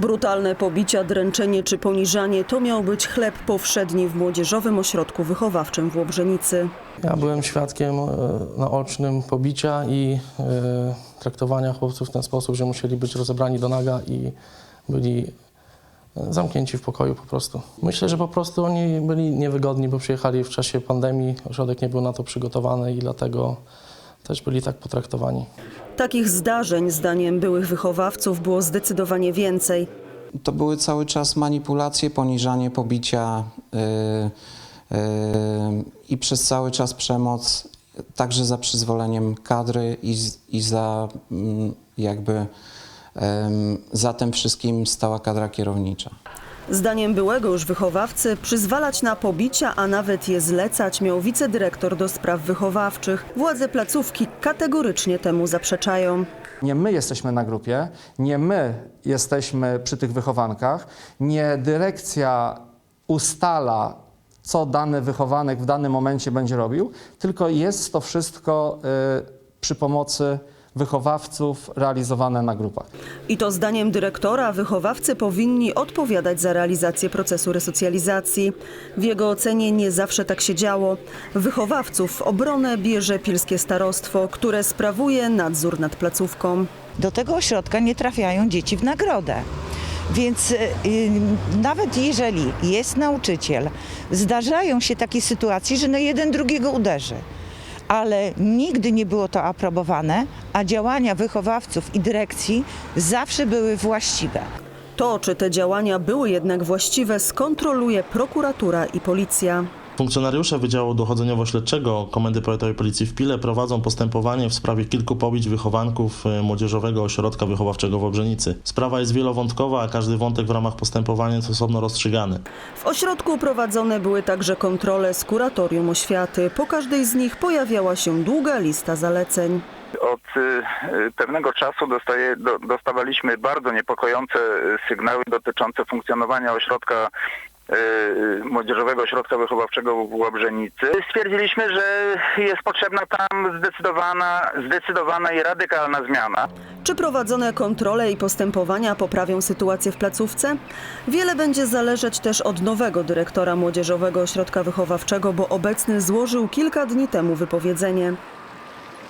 Brutalne pobicia, dręczenie czy poniżanie to miał być chleb powszedni w Młodzieżowym Ośrodku Wychowawczym w Łobrzenicy. Ja byłem świadkiem e, naocznym pobicia i e, traktowania chłopców w ten sposób, że musieli być rozebrani do naga i byli e, zamknięci w pokoju po prostu. Myślę, że po prostu oni byli niewygodni, bo przyjechali w czasie pandemii, ośrodek nie był na to przygotowany i dlatego też byli tak potraktowani. Takich zdarzeń, zdaniem byłych wychowawców, było zdecydowanie więcej. To były cały czas manipulacje, poniżanie, pobicia yy, yy, i przez cały czas przemoc, także za przyzwoleniem kadry i, i za mm, jakby em, za tym wszystkim stała kadra kierownicza. Zdaniem byłego już wychowawcy, przyzwalać na pobicia, a nawet je zlecać miał wicedyrektor do spraw wychowawczych. Władze placówki kategorycznie temu zaprzeczają. Nie my jesteśmy na grupie, nie my jesteśmy przy tych wychowankach, nie dyrekcja ustala, co dany wychowanek w danym momencie będzie robił, tylko jest to wszystko y, przy pomocy wychowawców realizowane na grupach. I to zdaniem dyrektora wychowawcy powinni odpowiadać za realizację procesu resocjalizacji. W jego ocenie nie zawsze tak się działo. Wychowawców w obronę bierze Pilskie Starostwo, które sprawuje nadzór nad placówką. do tego ośrodka nie trafiają dzieci w nagrodę. Więc y, y, nawet jeżeli jest nauczyciel, zdarzają się takie sytuacje, że no jeden drugiego uderzy. Ale nigdy nie było to aprobowane, a działania wychowawców i dyrekcji zawsze były właściwe. To, czy te działania były jednak właściwe, skontroluje prokuratura i policja. Funkcjonariusze Wydziału Dochodzeniowo-Śledczego Komendy Powiatowej Policji w Pile prowadzą postępowanie w sprawie kilku pobić wychowanków y, Młodzieżowego Ośrodka Wychowawczego w Obrzenicy. Sprawa jest wielowątkowa, a każdy wątek w ramach postępowania jest osobno rozstrzygany. W ośrodku prowadzone były także kontrole z kuratorium oświaty. Po każdej z nich pojawiała się długa lista zaleceń. Od y, y, pewnego czasu dostaje, do, dostawaliśmy bardzo niepokojące sygnały dotyczące funkcjonowania ośrodka Młodzieżowego Ośrodka Wychowawczego w Łabrzenicy. Stwierdziliśmy, że jest potrzebna tam zdecydowana, zdecydowana i radykalna zmiana. Czy prowadzone kontrole i postępowania poprawią sytuację w placówce? Wiele będzie zależeć też od nowego dyrektora Młodzieżowego Ośrodka Wychowawczego, bo obecny złożył kilka dni temu wypowiedzenie.